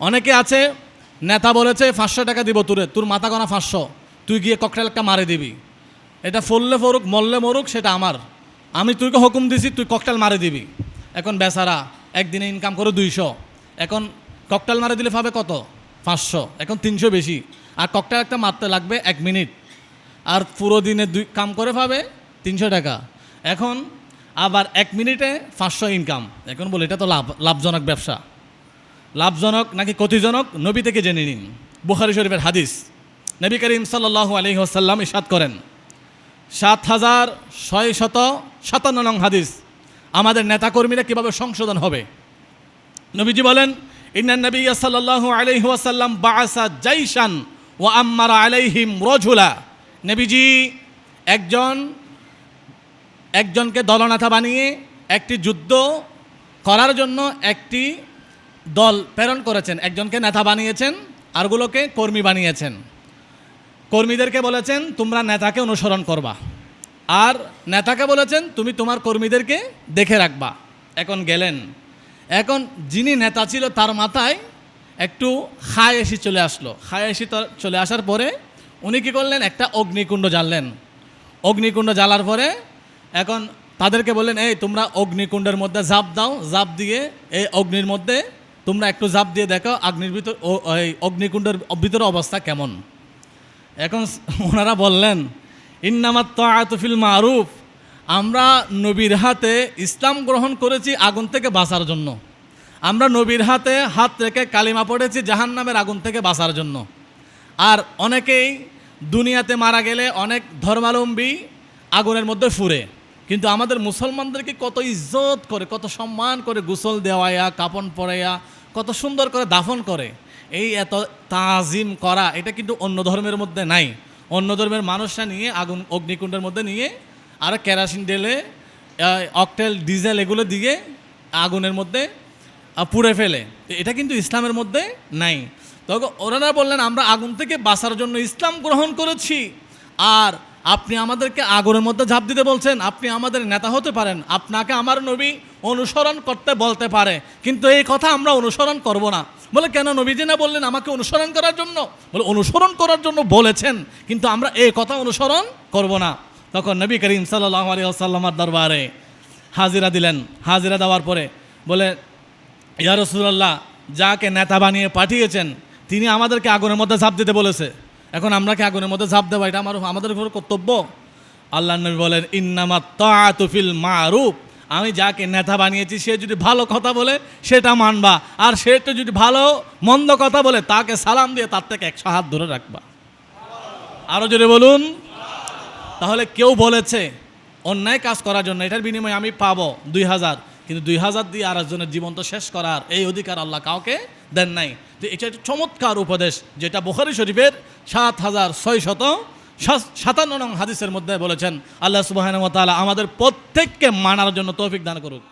অনেকে আছে, নেতা বলেছে, পাঁচশো টাকা দিব তোরে, তোর মাথা গনা পাঁচশো, তুই গিয়ে ককটেল একটা মারে দিবি। এটা ফললে ফরুক, মরলে মরুক, সেটা আমার। আমি তুইকে হুকুম দিছি, তুই ককটেল মারে দিবি। এখন বেচারা একদিনে ইনকাম করে দুইশো। এখন ককটেল মারে দিলে পাবে কত? পাঁচশো, এখন তিনশো বেশি। আর ককটেল একটা মারতে লাগবে এক মিনিট। আর পুরো দিনে দুই কাম করে পাবে তিনশো টাকা। এখন আবার এক মিনিটে পাঁচশো ইনকাম এখন বলে, এটা তো লাভ লাভজনক ব্যবসা। লাভজনক নাকি ক্ষতিজনক? নবী থেকে জেনে নিন। বুখারি শরীফের হাদিস। নবী করিম সাল্লাহ আলহি আসাল্লাম ইসাদ করেন। সাত হাজার ছয় শত সাতান্ন নং হাদিস। আমাদের নেতাকর্মীরা কীভাবে সংশোধন হবে? নবীজি বলেন ইন্নান নবী সাল্লাহ আলহি ওয়াসাল্লাম বাসা জাইশান ও আম্মারা আলাইহিম রজুলা। নবীজি একজন, একজনকে দলনেতা বানিয়ে একটি যুদ্ধ করার জন্য একটি দল প্রেরণ করেছেন। একজনকে নেতা বানিয়েছেন, আরগুলোকে কর্মী বানিয়েছেন। কর্মীদেরকে বলেছেন, তোমরা নেতাকে অনুসরণ করবা। আর নেতাকে বলেছেন, তুমি তোমার কর্মীদেরকে দেখে রাখবা। এখন গেলেন। এখন যিনি নেতা ছিল, তার মাথায় একটু খায় এসি চলে আসলো। খায় এসি চলে আসার পরে উনি কী করলেন, একটা অগ্নিকুণ্ড জ্বাললেন। অগ্নিকুণ্ড জ্বালার পরে এখন তাদেরকে বললেন, এই তোমরা অগ্নিকুণ্ডের মধ্যে জাপ দাও। জাপ দিয়ে এই অগ্নির মধ্যে তোমরা একটু জাপ দিয়ে দেখো, আগ্নির ভিতর অগ্নিকুণ্ডের ভিতরে অবস্থা কেমন? এখন ওনারা বললেন, ইন্নামাত আতফিল মারুফ। আমরা নবীর হাতে ইসলাম গ্রহণ করেছি আগুন থেকে বাঁচার জন্য। আমরা নবীর হাতে হাত রেখে কালিমা পড়েছি জাহান নামের আগুন থেকে বাঁচার জন্য। আর অনেকেই দুনিয়াতে মারা গেলে অনেক ধর্মাবলম্বী আগুনের মধ্যে ফুরে কিন্তু আমাদের মুসলমানদেরকে কত ইজ্জত করে, কত সম্মান করে গোসল দেওয়াইয়া কাপন পরাইয়া কত সুন্দর করে দাফন করে। এই এত তাজিম করা, এটা কিন্তু অন্য ধর্মের মধ্যে নাই। অন্য ধর্মের মানুষরা নিয়ে আগুন, অগ্নিকুণ্ডের মধ্যে নিয়ে আর কেরাসিন ডেলে অকটেল, ডিজেল এগুলো দিয়ে আগুনের মধ্যে পুড়ে ফেলে। এটা কিন্তু ইসলামের মধ্যে নাই। তখন ওনারা বললেন, আমরা আগুন থেকে বাঁচার জন্য ইসলাম গ্রহণ করেছি। আর আপনি আমাদেরকে আগুনের মধ্যে ঝাঁপ দিতে বলছেন, আপনি আমাদের নেতা হতে পারেন, আপনাকে আমার নবী অনুসরণ করতে বলতে পারে, কিন্তু এই কথা আমরা অনুসরণ করব না। বলে, কেন নবীজি না বললেন আমাকে অনুসরণ করার জন্য? বলে, অনুসরণ করার জন্য বলেছেন, কিন্তু আমরা এই কথা অনুসরণ করব না। তখন নবী করিম সাল্লাহ আলী আসাল্লামার দরবারে হাজিরা দিলেন। হাজিরা দেওয়ার পরে বলে, ইয়া রসুল্লাহ যাকে নেতা বানিয়ে পাঠিয়েছেন, তিনি আমাদেরকে আগুনের মধ্যে ঝাঁপ দিতে বলেছে। এখন আমরা কি আগুনের মধ্যে ঝাঁপ দেবো? এটা আমার আমাদের উপর কর্তব্য। আল্লাহ নবী বলেন, ইন্নামা তাতুফিল মারুফ। আমি যাকে নেতা বানিয়েছি, সে যদি ভালো কথা বলে, সেটা মানবা। আর সেটা যদি ভালো, মন্দ কথা বলে, তাকে সালাম দিয়ে তার থেকে একশো হাত ধরে রাখবা। আরও জোরে বলুন। তাহলে কেউ বলেছে, অন্যায় কাজ করার জন্য, এটার বিনিময়ে আমি পাবো দুই হাজার। কিন্তু দুই হাজার দিয়ে আরেকজনের জীবন তো শেষ করার এই অধিকার আল্লাহ কাউকে দেন নাই। তো এটা একটা চমৎকার উপদেশ, যেটা বুখারি শরীফের সাত হাজার ছয় শত সাতান্ন নং হাদিসের মধ্যে বলেছেন, আল্লাহ সুবাহ আমাদের প্রত্যেককে মানার জন্য তৌফিক দান করুক।